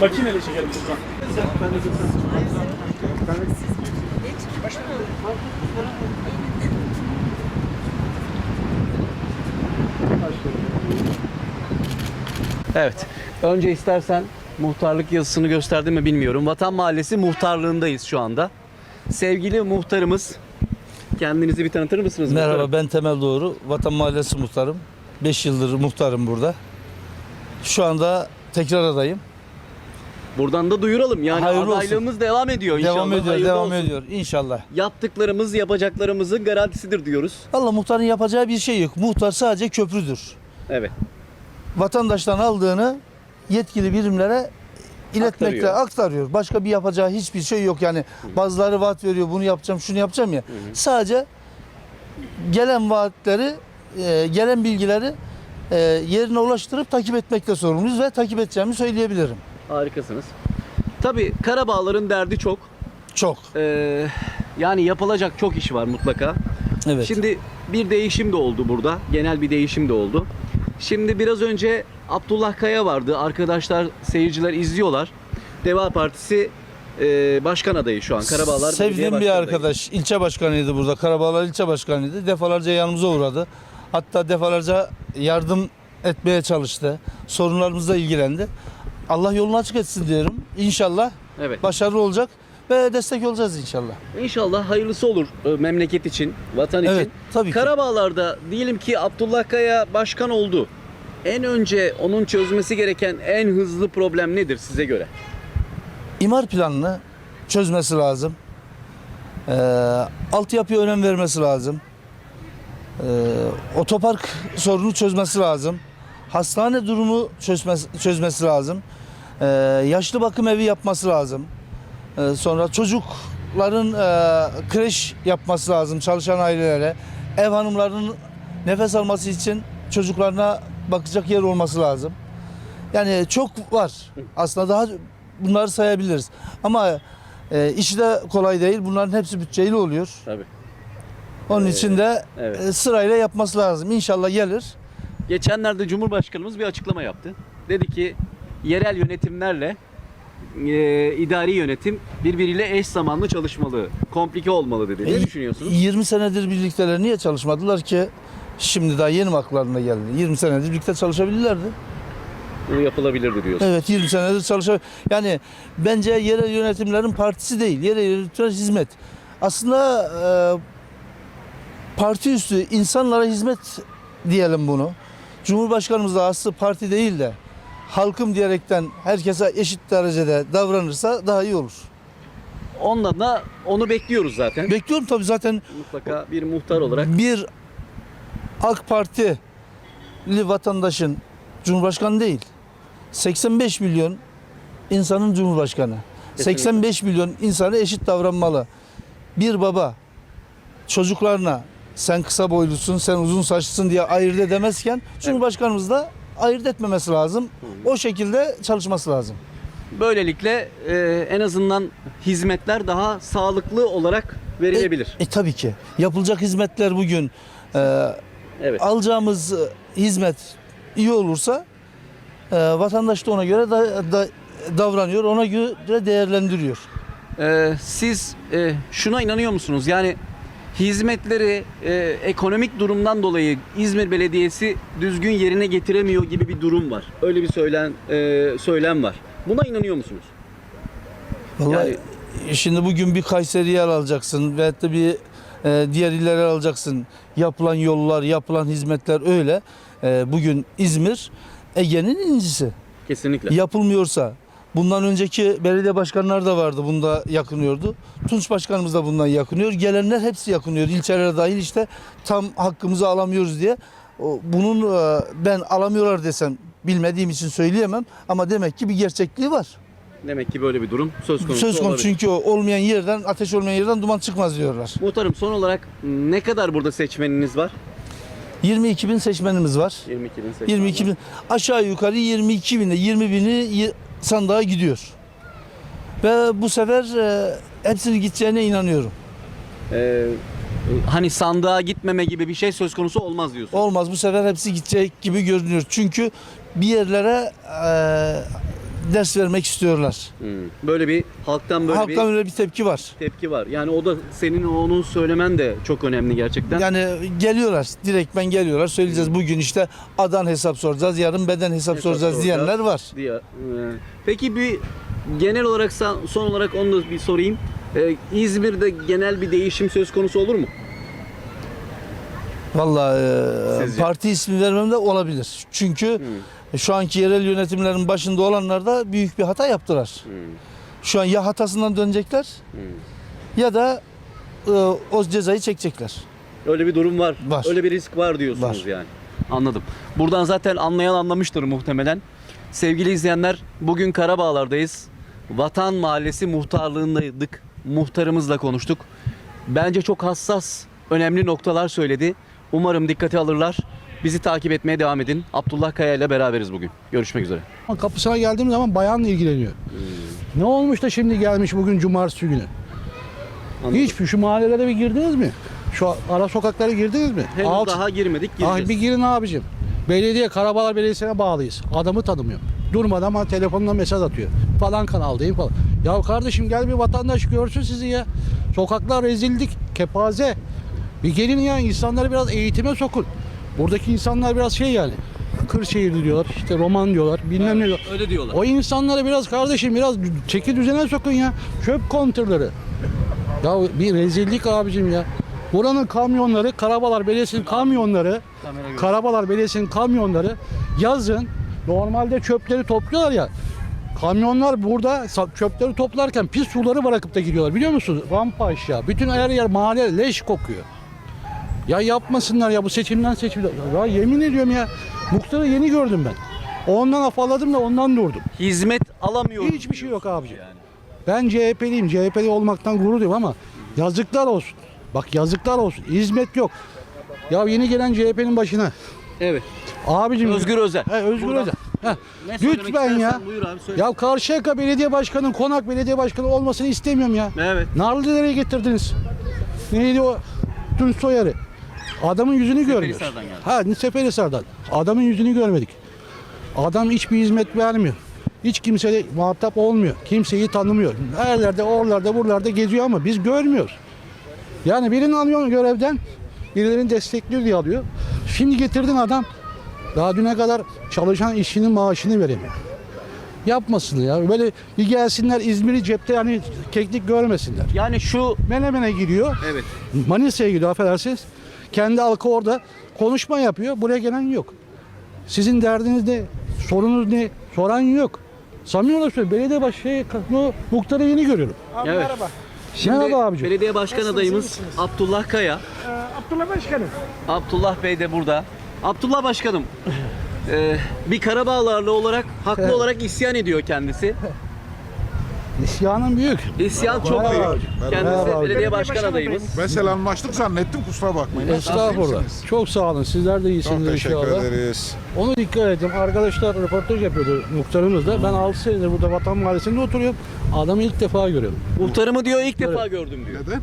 Makineyle çekelim buradan. Evet. Önce istersen muhtarlık yazısını gösterdim mi bilmiyorum. Vatan Mahallesi muhtarlığındayız şu anda. Sevgili muhtarımız kendinizi bir tanıtır mısınız? Merhaba muhtarım? ben Temel Doğru. Vatan Mahallesi muhtarım. 5 yıldır muhtarım burada. Şu anda tekrar adayım. Buradan da duyuralım. Yani Hayırlı olsun. adaylığımız devam ediyor inşallah. devam ediyor, Hayırlı devam olsun. ediyor inşallah. Yaptıklarımız yapacaklarımızın garantisidir diyoruz. Allah muhtarın yapacağı bir şey yok. Muhtar sadece köprüdür. Evet. Vatandaştan aldığını yetkili birimlere iletmekle Aktarıyor. aktarıyor. Başka bir yapacağı hiçbir şey yok. Yani bazıları vaat veriyor bunu yapacağım şunu yapacağım ya. Sadece gelen vaatleri, e, gelen bilgileri e, yerine ulaştırıp takip etmekle sorumluyuz ve takip edeceğimi söyleyebilirim. Harikasınız. Tabii Karabağların derdi çok. Çok. Ee, yani yapılacak çok iş var mutlaka. Evet. Şimdi bir değişim de oldu burada. Genel bir değişim de oldu. Şimdi biraz önce Abdullah Kaya vardı. Arkadaşlar, seyirciler izliyorlar. Deva Partisi e, başkan adayı şu an. Karabağlar Sevdiğim bir Başkan adayı. arkadaş ilçe başkanıydı burada. Karabağlar ilçe başkanıydı. Defalarca yanımıza uğradı. Hatta defalarca yardım etmeye çalıştı. Sorunlarımızla ilgilendi. Allah yolunu açık etsin diyorum. İnşallah Evet. başarılı olacak ve destek olacağız inşallah. İnşallah hayırlısı olur e, memleket için, vatan için. Evet, tabii ki. Karabağlar'da diyelim ki Abdullah Kaya başkan oldu. En önce onun çözmesi gereken en hızlı problem nedir size göre? İmar planını çözmesi lazım. Ee, altyapıya önem vermesi lazım. Ee, otopark sorunu çözmesi lazım. Hastane durumu çözmesi, çözmesi lazım. Ee, yaşlı bakım evi yapması lazım. Ee, sonra çocukların e, kreş yapması lazım çalışan ailelere. Ev hanımlarının nefes alması için çocuklarına bakacak yer olması lazım. Yani çok var. Aslında daha bunları sayabiliriz. Ama e, işi de kolay değil. Bunların hepsi bütçeyle oluyor. Tabii. Onun için de evet. e, sırayla yapması lazım. İnşallah gelir. Geçenlerde Cumhurbaşkanımız bir açıklama yaptı. Dedi ki yerel yönetimlerle e, idari yönetim birbiriyle eş zamanlı çalışmalı, komplike olmalı dedi. Ne E, düşünüyorsunuz? 20 senedir birlikteler niye çalışmadılar ki? Şimdi daha yeni mi aklarına geldi? 20 senedir birlikte çalışabilirlerdi. Bu yapılabilirdi diyorsun. Evet 20 senedir çalışıyor. Yani bence yerel yönetimlerin partisi değil. Yerel yönetimler hizmet. Aslında e, parti üstü insanlara hizmet diyelim bunu. Cumhurbaşkanımız da aslı parti değil de halkım diyerekten herkese eşit derecede davranırsa daha iyi olur. Onunla da onu bekliyoruz zaten. Bekliyorum tabii zaten Mutlaka bir muhtar olarak. bir AK Partili vatandaşın Cumhurbaşkanı değil. 85 milyon insanın Cumhurbaşkanı. Kesinlikle. 85 milyon insana eşit davranmalı. Bir baba çocuklarına sen kısa boylusun, sen uzun saçlısın diye ayırt edemezken Cumhurbaşkanımız da ayırt etmemesi lazım. O şekilde çalışması lazım. Böylelikle e, en azından hizmetler daha sağlıklı olarak verilebilir. E tabii ki. Yapılacak hizmetler bugün e, Evet. alacağımız e, hizmet iyi olursa e, vatandaş da ona göre da, da- davranıyor, ona göre değerlendiriyor. Ee, siz e, şuna inanıyor musunuz? Yani hizmetleri e, ekonomik durumdan dolayı İzmir Belediyesi düzgün yerine getiremiyor gibi bir durum var. Öyle bir söylen e, söylem var. Buna inanıyor musunuz? Vallahi şimdi bugün bir Kayseri'ye alacaksın veyahut da bir e, diğer illere alacaksın. Yapılan yollar, yapılan hizmetler öyle. E, bugün İzmir Ege'nin incisi. Kesinlikle. Yapılmıyorsa bundan önceki belediye başkanları da vardı bunda yakınıyordu. Tunç başkanımız da bundan yakınıyor. Gelenler hepsi yakınıyor. İlçelere dahil işte tam hakkımızı alamıyoruz diye. Bunun e, ben alamıyorlar desem bilmediğim için söyleyemem ama demek ki bir gerçekliği var. Demek ki böyle bir durum söz konusu. Söz konusu olabilir. çünkü olmayan yerden ateş olmayan yerden duman çıkmaz diyorlar. Muhtarım son olarak ne kadar burada seçmeniniz var? 22 bin seçmenimiz var. 22 bin seçmen 22 var. bin aşağı yukarı 22 binde 20 bini sandığa gidiyor. Ve bu sefer e, hepsinin gideceğine inanıyorum. Ee, hani sandığa gitmeme gibi bir şey söz konusu olmaz diyorsun. Olmaz bu sefer hepsi gidecek gibi görünüyor. Çünkü bir yerlere e, ders vermek istiyorlar. Hmm. Böyle bir halktan böyle Halktan bir öyle bir tepki var. tepki var. Yani o da senin onu söylemen de çok önemli gerçekten. Yani geliyorlar, direktmen geliyorlar. Söyleyeceğiz bugün işte adan hesap soracağız, yarın beden hesap, Hesap soracağız soracağız. diyenler var. diye. Ee, Peki bir genel olarak sa- son olarak onu da bir sorayım. Ee, İzmir'de genel bir değişim söz konusu olur mu? Vallahi e, Sizce? parti ismi vermem de olabilir. Çünkü şu anki yerel yönetimlerin başında olanlar da büyük bir hata yaptılar. Hmm. Şu an ya hatasından dönecekler ya da e, o cezayı çekecekler. Öyle bir durum var. Var. Öyle bir risk var diyorsunuz Var. yani. Anladım. Buradan zaten anlayan anlamıştır muhtemelen. Sevgili izleyenler, bugün Karabağlar'dayız. Vatan Mahallesi muhtarlığındaydık. Muhtarımızla konuştuk. Bence çok hassas, önemli noktalar söyledi. Umarım dikkate alırlar. Bizi takip etmeye devam edin. Abdullah Kaya ile beraberiz bugün. Görüşmek üzere. Kapısına geldiğim zaman bayanla ilgileniyor. Ne olmuş da şimdi gelmiş bugün cumartesi günü? Anladım. Hiç şu mahallelere bir girdiniz mi? Şu ara sokaklara girdiniz mi? Henüz Alt- daha girmedik, gireceğiz. Ah bir girin abicim. Belediye Karabağlar Belediyesi'ne bağlıyız. Adamı tanımıyor. Durmadan ama telefonuna mesaj atıyor. Falan kanaldayım falan. Ya kardeşim gel bir vatandaş görsün sizi ya. Sokaklar rezillik, kepaze. Bir gelin ya insanları biraz eğitime sokun. Buradaki insanlar biraz şey yani. Kırşehirli diyorlar, işte roman diyorlar, bilmem ne diyorlar. Öyle diyorlar. O insanları biraz kardeşim biraz çeki düzene sokun ya. Çöp kontörleri. Ya bir rezillik abicim ya. Buranın kamyonları, Karabalar Belediyesi'nin kamyonları, Karabalar Belediyesi'nin kamyonları yazın normalde çöpleri topluyorlar ya. Kamyonlar burada çöpleri toplarken pis suları bırakıp da gidiyorlar biliyor musunuz? Rampa aşağı. Bütün her yer mahalle leş kokuyor. Ya yapmasınlar ya bu seçimden seçimden. Ya yemin ediyorum ya muhtarı yeni gördüm ben. Ondan afalladım da ondan durdum. Hizmet alamıyoruz. Hiçbir şey yok abicim. yani. Ben CHP'liyim. CHP'li olmaktan gurur duyuyorum ama yazıklar olsun. Bak yazıklar olsun. Hizmet yok. Ya yeni gelen CHP'nin başına. Evet. Abicim. Özgür Özel. He, Özgür Buradan Özel. Heh, Lütfen ya. Buyur abi söyle. Ya Karşıyaka Belediye Başkanı, Konak Belediye Başkanı olmasını istemiyorum ya. Evet. Narlıdere'ye getirdiniz. Neydi o? Tunç Soyer'i. Adamın yüzünü görmüyoruz. Ha Seferihisar'dan. Adamın yüzünü görmedik. Adam hiçbir hizmet vermiyor. Hiç kimseyle muhatap olmuyor. Kimseyi tanımıyor. Her yerde, oralarda, buralarda geziyor ama biz görmüyoruz. Yani birini alıyor görevden, birilerini destekliyor diye alıyor. Şimdi getirdin adam, daha düne kadar çalışan işçinin maaşını veremiyor. Yapmasın ya. Böyle bir gelsinler İzmir'i cepte yani keklik görmesinler. Yani şu Menemen'e gidiyor. evet. Manisa'ya gidiyor affedersiniz. Kendi halkı orada konuşma yapıyor. Buraya gelen yok. Sizin derdiniz ne? Sorunuz ne? Soran yok. Samimi olarak söylüyorum. Belediye başı şey, muhtarı yeni görüyorum. evet. Şimdi Merhaba abicim. belediye başkan adayımız Abdullah Kaya. Abdullah Başkanım. Abdullah Bey de burada. Abdullah Başkanım. e, bir Karabağlarlı olarak haklı olarak isyan ediyor kendisi. İsyanın büyük. İsyan çok Merhaba büyük. abicim. Kendisi Merhaba belediye başkan Başkan adayımız. Ben selamlaştık zannettim kusura bakmayın. Estağfurullah. Nasılsınız? Çok sağ olun. Sizler de iyisiniz Çok teşekkür inşallah. ederiz. Onu dikkat ettim. Arkadaşlar röportaj yapıyordu muhtarımızla. Ben 6 senedir burada Vatan Mahallesi'nde oturuyorum. Adamı ilk defa görüyorum. Muhtarımı diyor ilk defa gördüm diyor. Neden?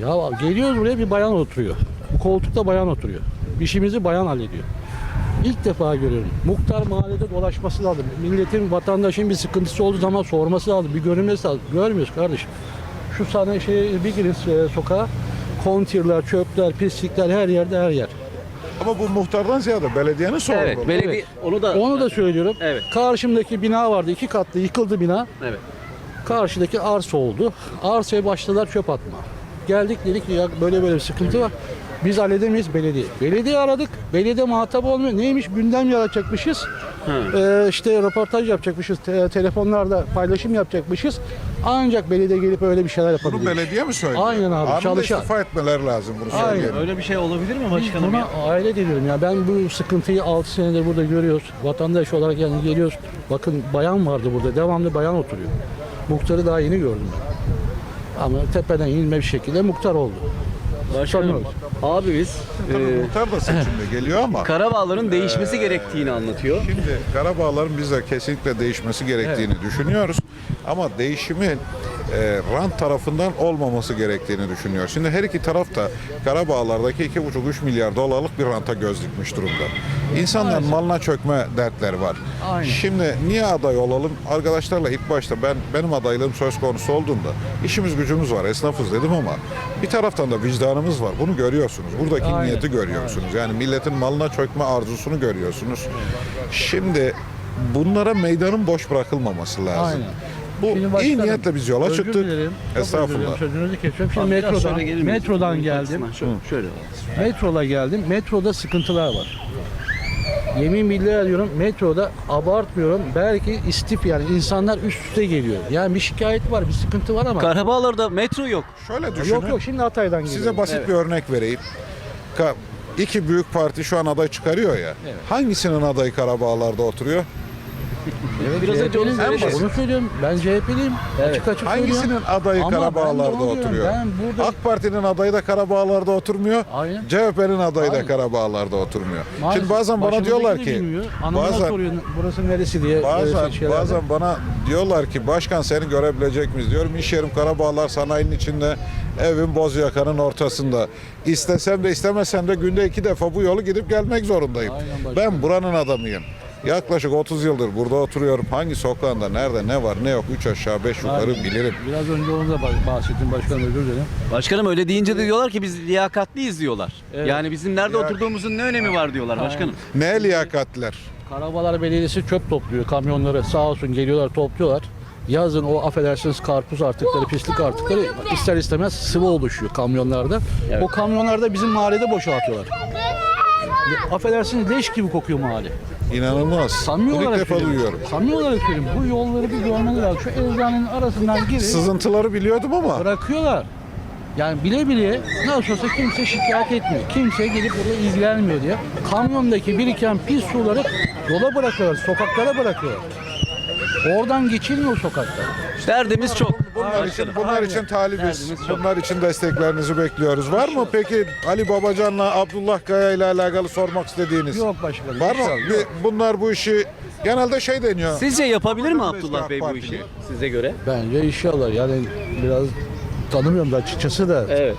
Ya geliyoruz buraya bir bayan oturuyor. Bu koltukta bayan oturuyor. İşimizi bayan hallediyor. İlk defa görüyorum. Muhtar mahallede dolaşması lazım. Milletin, vatandaşın bir sıkıntısı olduğu zaman sorması lazım. Bir görünmesi lazım. Görmüyoruz kardeşim. Şu sahne şey bir girin e, sokağa. Kontirler, çöpler, pislikler her yerde her yer. Ama bu muhtardan ziyade belediyenin sorunu. Evet, belediye onu da Onu da söylüyorum. Evet. Karşımdaki bina vardı. iki katlı yıkıldı bina. Evet. Karşıdaki arsa oldu. Arsaya başladılar çöp atma. Geldik dedik ki ya böyle böyle bir sıkıntı var. Biz halledemeyiz belediye. Belediye aradık. Belediye muhatap olmuyor. Neymiş gündem yaratacakmışız. Ee, işte röportaj yapacakmışız. te- telefonlarda paylaşım yapacakmışız. Ancak belediye gelip öyle bir şeyler Bunu yapabilir. belediye mi söyledi? Aynen abi, Anında çalışan. istifa etmeler lazım bunu Aynen. söyleyelim. Öyle bir şey olabilir mi başkanım buna ya? aile diyorum ya. Ben bu sıkıntıyı 6 senedir burada görüyoruz. Vatandaş olarak yani geliyoruz. Bakın bayan vardı burada. Devamlı bayan oturuyor. Muhtarı daha yeni gördüm ben. Ama tepeden inme bir şekilde muhtar oldu. Başkanım. Sanıyoruz. Abi biz Tabii e, muhtar da geliyor ama Karabağların değişmesi gerektiğini anlatıyor. şimdi Karabağların biz de kesinlikle değişmesi gerektiğini düşünüyoruz. Ama değişimin e, rant tarafından olmaması gerektiğini düşünüyor. Şimdi her iki taraf da Karabağlar'daki 2,5-3 milyar dolarlık bir ranta göz dikmiş durumda. İnsanların malına çökme dertleri var. Aynen. Şimdi niye aday olalım? Arkadaşlarla ilk başta ben benim adaylığım söz konusu olduğunda işimiz gücümüz var, esnafız dedim ama bir taraftan da vicdanımız var. Bunu görüyorsunuz. Buradaki Aynen. niyeti görüyorsunuz. Yani milletin malına çökme arzusunu görüyorsunuz. Şimdi bunlara meydanın boş bırakılmaması lazım. Aynen. Bu Şimdi iyi niyetle biz yola özür çıktık. dilerim. Estağfurullah. dilerim, Sözünüzü kesiyorum. Şimdi metrodan, metrodan geldim. Şöyle, şöyle. Metrola geldim. Metroda sıkıntılar var. Yemin billahi diyorum metroda abartmıyorum. Belki istif yani insanlar üst üste geliyor. Yani bir şikayet var, bir sıkıntı var ama. Karabağlar'da metro yok. Şöyle düşünün. yok yok şimdi Hatay'dan geliyor. Size basit bir örnek vereyim. Ka- İki büyük parti şu an aday çıkarıyor ya. Hangisinin adayı Karabağlar'da oturuyor? Evet, Biraz önce onu CHP'liyim. söylediniz. Onu söylüyorum. Ben CHP'liyim. Açık açık Hangisinin söylüyorum. adayı Ama ben de Karabağlar'da onu diyorum. oturuyor? Ben burada AK Parti'nin adayı da Karabağlar'da oturmuyor. Aynen. CHP'nin adayı da Aynen. Karabağlar'da oturmuyor. Maalesef Şimdi bazen bana başımızdaki diyorlar de ki bilmiyor. Bazen soruyor burası neresi diye. Bazen, öyle şeyler. bazen bana diyorlar ki başkan seni görebilecek miyiz? Diyorum iş yerim Karabağlar sanayinin içinde, evim Bozyaka'nın ortasında. İstesem de istemesem de günde iki defa bu yolu gidip gelmek zorundayım. Aynen başkanım. Ben buranın adamıyım. Yaklaşık 30 yıldır burada oturuyorum. Hangi sokağında, nerede, ne var, ne yok, üç aşağı, beş yukarı Aynen. bilirim. Biraz önce onu da bah- bahsettim başkanım özür dilerim. Başkanım öyle deyince de diyorlar ki biz liyakatliyiz diyorlar. Evet. Yani bizim nerede Liyak- oturduğumuzun ne önemi var diyorlar başkanım. Ne liyakatler? Karabalar Belediyesi çöp topluyor. Kamyonları sağ olsun geliyorlar topluyorlar. Yazın o affedersiniz karpuz artıkları, pislik artıkları ister istemez sıvı oluşuyor kamyonlarda. O kamyonlarda bizim mahallede boşaltıyorlar. Affedersiniz leş gibi kokuyor mahalle. İnanılmaz. Samimi Bunu ilk olarak defa söylüyorum. duyuyorum. Samimi olarak söylüyorum. Bu yolları bir görmeleri lazım. Şu eczanenin arasından girip Sızıntıları biliyordum ama bırakıyorlar. Yani bile bile nasıl olsa kimse şikayet etmiyor. Kimse gelip burada ilgilenmiyor diye. Kamyondaki biriken pis suları yola bırakıyorlar, sokaklara bırakıyorlar. Oradan geçilmiyor sokaklar. Derdimiz çok. Bunlar için bunlar için talibiz. Bunlar için desteklerinizi bekliyoruz. Var mı peki Ali Babacan'la Abdullah Kaya ile alakalı sormak istediğiniz? Yok başkanım. Var mı? Bir- bunlar bu işi genelde şey deniyor. Sizce yapabilir mi Abdullah Bey bu işi size göre? Bence inşallah yani biraz tanımıyorum da açıkçası da. Evet.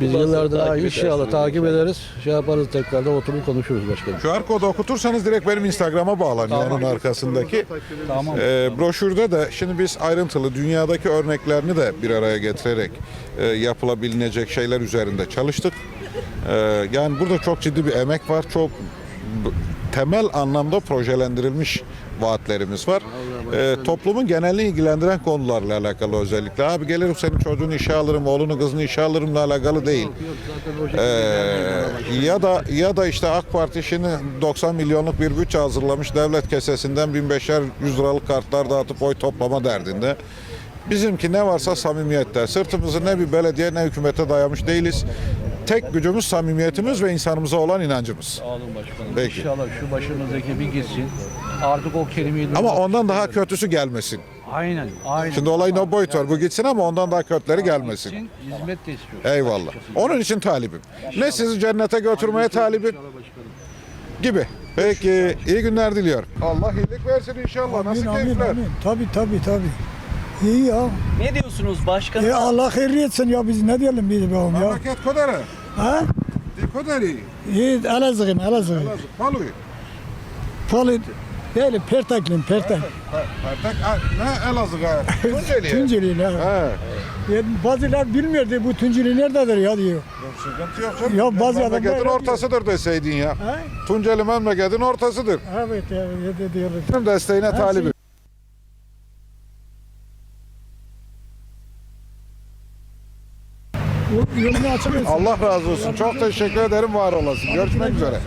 Biz Bazı yıllardır takip inşallah edersiniz takip ederiz. Şey yaparız tekrardan oturup konuşuruz başkanım. QR kodu okutursanız direkt benim Instagram'a bağlanıyor onun arkasındaki. Tamam. Ee, broşürde de şimdi biz ayrıntılı dünyadaki örneklerini de bir araya getirerek e, yapılabilecek şeyler üzerinde çalıştık. Ee, yani burada çok ciddi bir emek var. Çok b- temel anlamda projelendirilmiş vaatlerimiz var. Ee, toplumun genelini ilgilendiren konularla alakalı özellikle. Abi gelirim senin çocuğunu işe alırım, oğlunu kızını işe alırımla alakalı değil. Ee, ya da ya da işte AK Parti şimdi 90 milyonluk bir bütçe hazırlamış devlet kesesinden 1500 100 liralık kartlar dağıtıp oy toplama derdinde. Bizimki ne varsa samimiyette. Sırtımızı ne bir belediye ne hükümete dayamış değiliz. Tek gücümüz samimiyetimiz ve insanımıza olan inancımız. Sağ olun başkanım. Peki. İnşallah şu başımızdaki bir gitsin. Artık o kelimeyi... Ama ondan daha kötüsü gelmesin. Aynen, aynen. Şimdi olayın o boyutu var. Bu gitsin ama ondan daha kötüleri gelmesin. Gitsin, hizmet de istiyoruz. Eyvallah. Onun için talibim. Ne sizi cennete götürmeye talibim gibi. Peki iyi günler diliyorum. Allah iyilik versin inşallah. Nasıl Amin, keyifler? amin. Tabii tabii tabii. İyi ya. Ne diyorsunuz başkanım? E Allah hayır etsin ya biz ne diyelim bir bakalım ya. Memleket Kodere. Ha? Di Koderi. İyi Elazığ'ım Elazığ. Paluy. Falı değil Perteklim Pertek. Pertek. Ne Elazığ ha? Tunceli. Tunceli ne? He. Ya Bazılar bilmiyordu bu Tunceli nerededir ya diyor. Yok, Sıkıntı yok canım. Ya bazı adamlar Memleketin ortasıdır deseydin ya. Ha? Tunceli memleketin ortasıdır. Evet ya diyorlar. Benim desteğine talibim. Yolunu açık. Allah razı olsun. Çok teşekkür ederim. Var olasın. Görüşmek üzere.